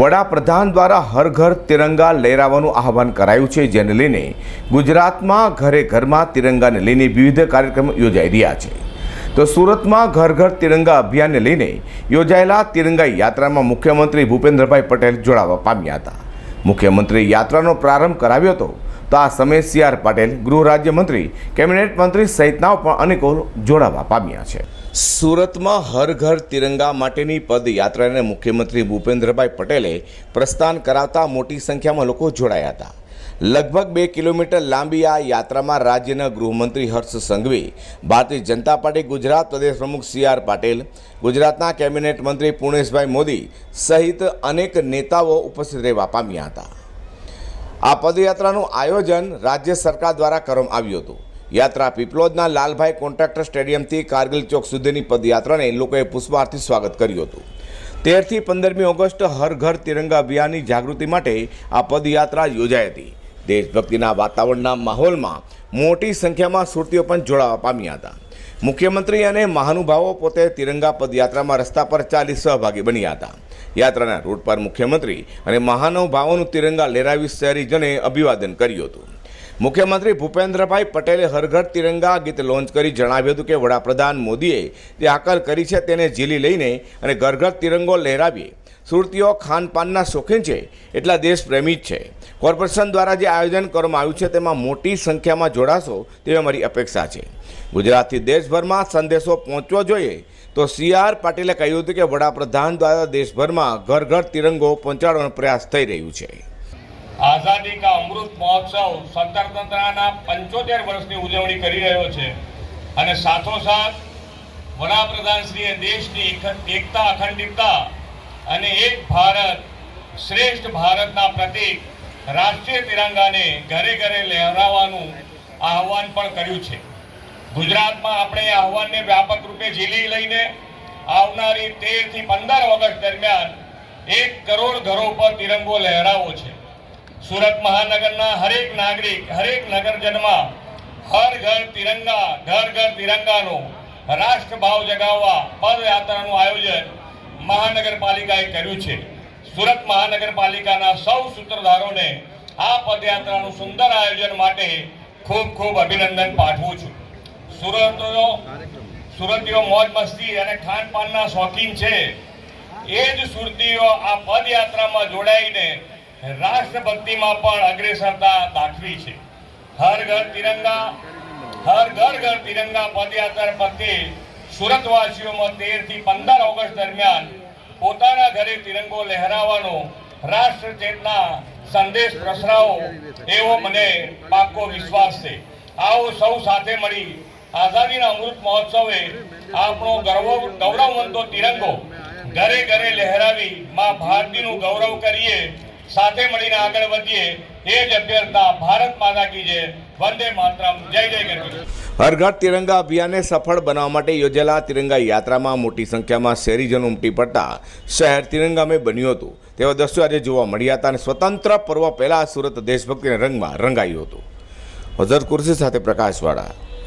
વડાપ્રધાન દ્વારા હર ઘર તિરંગા લહેરાવવાનું આહવાન કરાયું છે, જેને લઈને ગુજરાતમાં ઘરે ઘરમાં તિરંગાને લઈને વિવિધ કાર્યક્રમો યોજાઈ રહ્યા છે. તો સુરતમાં ઘર ઘર તિરંગા અભિયાનને લઈને યોજાયેલા તિરંગા યાત્રામાં મુખ્યમંત્રી ભૂપેન્દ્રભાઈ પટેલ જોડાવા પામ્યા હતા. મુખ્યમંત્રી યાત્રાનો પ્રારંભ કરાવ્યો હતો. તો આ સમયે સી આર પાટેલ ગૃહ રાજ્યમંત્રી, કેબિનેટ મંત્રી સહિતના પણ અનેકો જોડાવા પામ્યા છે. સુરતમાં હર ઘર તિરંગા માટેની પદયાત્રાને મુખ્યમંત્રી ભૂપેન્દ્રભાઈ પટેલે પ્રસ્થાન કરાવતા મોટી સંખ્યામાં લોકો જોડાયા હતા. લગભગ બે કિલોમીટર લાંબી આ યાત્રામાં રાજ્યના ગૃહમંત્રી હર્ષ સંઘવી, ભારતીય જનતા પાર્ટી ગુજરાત પ્રદેશ પ્રમુખ સી આર પાટીલ, ગુજરાતના કેબિનેટ મંત્રી પુણેશભાઈ મોદી સહિત અનેક નેતાઓ ઉપસ્થિત રહેવા પામ્યા હતા. આ પદયાત્રાનું આયોજન રાજ્ય સરકાર દ્વારા કરવામાં આવ્યું હતું. યાત્રા પીપલોદના લાલભાઈ કોન્ટ્રાક્ટર સ્ટેડિયમથી કારગિલ ચોક સુધીની પદયાત્રાને લોકોએ પુષ્પાર્થી સ્વાગત કર્યું હતું. તેરથી પંદરમી ઓગસ્ટ હર ઘર તિરંગા અભિયાનની જાગૃતિ માટે આ પદયાત્રા યોજાઈ હતી. દેશભક્તિના વાતાવરણના માહોલમાં મોટી સંખ્યામાં સુરતીઓ પણ જોડાવા પામ્યા હતા. મુખ્યમંત્રી અને મહાનુભાવો પોતે તિરંગા પદયાત્રામાં રસ્તા પર ચાલી સહભાગી બન્યા હતા. યાત્રાના રૂટ પર મુખ્યમંત્રી અને મહાનુભાવોનું તિરંગા લહેરાવી શહેરીજને અભિવાદન કર્યું હતું. મુખ્યમંત્રી ભૂપેન્દ્રભાઈ પટેલે હર તિરંગા ગીત લોન્ચ કરી જણાવ્યું હતું કે વડાપ્રધાન મોદીએ જે આકલ કરી છે તેને ઝીલી લઈને અને ઘર ઘર તિરંગો લહેરાવીએ. સુરતીઓ ખાનપાનના શોખીન છે એટલા દેશપ્રેમી જ છે. કોર્પોરેશન દ્વારા જે આયોજન કરવામાં આવ્યું છે તેમાં મોટી સંખ્યામાં જોડાશો તેવી અમારી અપેક્ષા છે. ગુજરાતથી દેશભરમાં સંદેશો પહોંચવો જોઈએ તો સી આર પાટીલે કહ્યું હતું કે વડાપ્રધાન દ્વારા દેશભરમાં ઘર ઘર તિરંગો પહોંચાડવાનો પ્રયાસ થઈ રહ્યું છે. આઝાદી કા અમૃત મહોત્સવ સ્વતંત્રતાના પંચોતેર વર્ષની ઉજવણી કરી રહ્યો છે. અને સાથોસાથ વડાપ્રધાનશ્રીએ દેશની એક- એકતા, અખંડિતતા અને એક ભારત શ્રેષ્ઠ ભારતના પ્રતીક રાષ્ટ્રીય તિરંગાને ઘરે ઘરે લહેરાવવાનું આહવાન પણ કર્યું છે. ગુજરાતમાં આપણે આહવાનને વ્યાપક રૂપે ઝીલી લઈને આવનારી તેરથી પંદર ઓગસ્ટ દરમિયાન એક કરોડ ઘરો પર તિરંગો લહેરાવો છે. સુરત મહાનગરના હરેક નાગરિક, હરેક નગરજનમાં હર ઘર તિરંગા, ઘર ઘર તિરંગાનો રાષ્ટ્રભાવ જગાવવા પદયાત્રાનું આયોજન મહાનગરપાલિકાએ કર્યું છે. સુરત મહાનગરપાલિકાના સૌ સૂત્રધારોને આ પદયાત્રાનું સુંદર આયોજન માટે ખૂબ ખૂબ અભિનંદન પાઠવું છું. સુરતનો સુરતીઓ મોજ મસ્તી અને ખાનપાનના શોખીન છે. એ જ સુરતીઓ આ પદયાત્રામાં જોડાઈને રાષ્ટ્રભક્તિમાં પણ અગ્રેસરતા દાખવી છે. હર ઘર તિરંગા, હર ઘર ઘર તિરંગા પદયાત્રા પ્રત્યે સુરતવાસીઓમાં તેરથી પંદર ઓગસ્ટ દરમિયાન પોતાના ઘરે તિરંગો લહેરાવાનો રાષ્ટ્ર ચેતના સંદેશ પ્રસરાવો એવો મને પાકો વિશ્વાસ છે. આવો સૌ સાથે મળી આઝાદીના અમૃત મહોત્સવે આપણો ગૌરવ ગૌરવવંતો તિરંગો ઘરે ઘરે લહેરાવી માં ભારતીનું ગૌરવ કરીએ સાથે મળીને આગળ વધીએ એ જ અભ્યર્થના ભારત માતા કી જય, વંદે માતરમ, જય જય ગરવી હર તિરંગા અભિયાનને સફળ બનાવવા માટે યોજેલા તિરંગા યાત્રામાં મોટી સંખ્યામાં શહેરીજનો ઉમટી પડતા શહેર તિરંગામય બન્યું હતું. તેવા દ્રશ્યો આજે જોવા મળ્યા હતા અને સ્વતંત્ર પર્વ પહેલાં સુરત દેશભક્તિના રંગમાં રંગાયું હતું. હજરત કુર્સી સાથે પ્રકાશવાળા